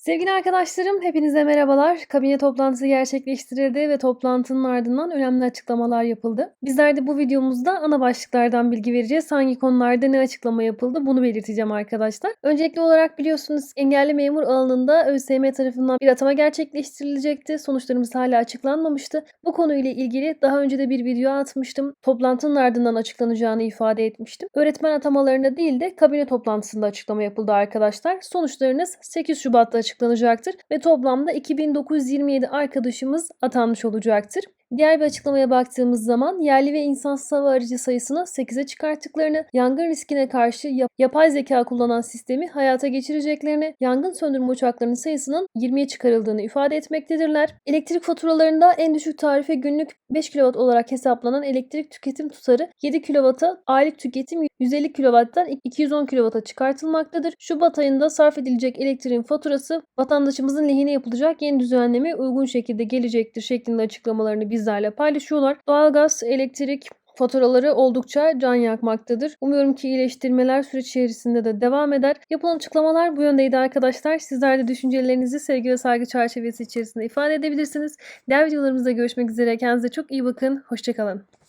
Sevgili arkadaşlarım, hepinize merhabalar. Kabine toplantısı gerçekleştirildi ve toplantının ardından önemli açıklamalar yapıldı. Bizler de bu videomuzda ana başlıklardan bilgi vereceğiz. Hangi konularda ne açıklama yapıldı bunu belirteceğim arkadaşlar. Öncelikli olarak biliyorsunuz engelli memur alanında ÖSYM tarafından bir atama gerçekleştirilecekti. Sonuçlarımız hala açıklanmamıştı. Bu konuyla ilgili daha önce de bir video atmıştım. Toplantının ardından açıklanacağını ifade etmiştim. Öğretmen atamalarında değil de kabine toplantısında açıklama yapıldı arkadaşlar. Sonuçlarınız 8 Şubat'ta açıklanacaktır ve toplamda 2927 arkadaşımız atanmış olacaktır. Diğer bir açıklamaya baktığımız zaman yerli ve insansız hava aracı sayısını 8'e çıkarttıklarını, yangın riskine karşı yap- yapay zeka kullanan sistemi hayata geçireceklerini, yangın söndürme uçaklarının sayısının 20'ye çıkarıldığını ifade etmektedirler. Elektrik faturalarında en düşük tarife günlük 5 kW olarak hesaplanan elektrik tüketim tutarı 7 kW'a, aylık tüketim 150 kW'dan 210 kW'a çıkartılmaktadır. Şubat ayında sarf edilecek elektriğin faturası vatandaşımızın lehine yapılacak yeni düzenleme uygun şekilde gelecektir şeklinde açıklamalarını bizlerle paylaşıyorlar. Doğalgaz, elektrik, faturaları oldukça can yakmaktadır. Umuyorum ki iyileştirmeler süreç içerisinde de devam eder. Yapılan açıklamalar bu yöndeydi arkadaşlar. Sizler de düşüncelerinizi sevgi ve saygı çerçevesi içerisinde ifade edebilirsiniz. Diğer videolarımızda görüşmek üzere. Kendinize çok iyi bakın. Hoşçakalın.